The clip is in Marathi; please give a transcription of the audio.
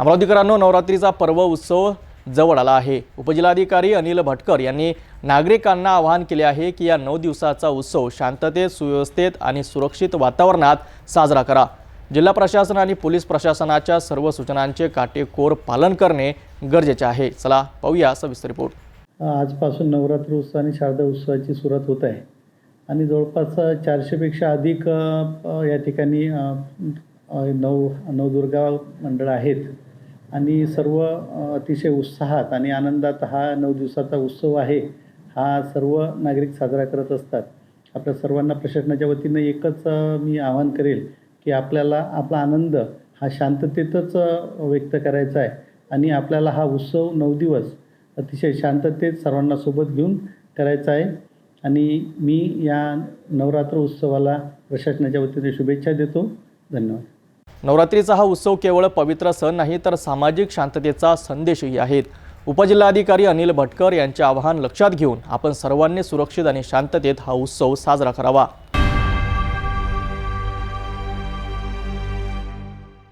अमरावतीकरांनो नवरात्रीचा पर्व उत्सव जवळ आला आहे. उपजिल्हाधिकारी अनिल भटकर यांनी नागरिकांना आवाहन केले आहे की या नऊ दिवसाचा उत्सव शांततेत सुव्यवस्थेत आणि सुरक्षित वातावरणात साजरा करा. जिल्हा प्रशासन आणि पोलीस प्रशासनाच्या सर्व सूचनांचे काटेकोर पालन करणे गरजेचे आहे. चला पाहूया सविस्तर रिपोर्ट. आजपासून नवरात्र उत्सव आणि शारदा उत्सवाची सुरुवात होत आहे. आणि जवळपास चारशेपेक्षा अधिक या ठिकाणी नऊ नवदुर्गा मंडळ आहेत. आणि सर्व अतिशय उत्साहात आणि आनंदात हा नऊ दिवसाचा उत्सव आहे. हा सर्व नागरिक साजरा करत असतात. आपल्या सर्वांना प्रशासनाच्या वतीनं एकच मी आवाहन करेल की आपल्याला आपला आनंद हा शांततेतच व्यक्त करायचा आहे. आणि आपल्याला हा उत्सव नऊ दिवस अतिशय शांततेत सर्वांना सोबत घेऊन करायचा आहे. आणि मी या नवरात्र उत्सवाला प्रशासनाच्या वतीने शुभेच्छा देतो. धन्यवाद. नवरात्रीचा हा उत्सव केवळ पवित्र सण नाही तर सामाजिक शांततेचा संदेशही आहेत. उपजिल्हाधिकारी अनिल भटकर यांचे आवाहन लक्षात घेऊन आपण सर्वांनी सुरक्षित आणि शांततेत हा उत्सव साजरा करावा.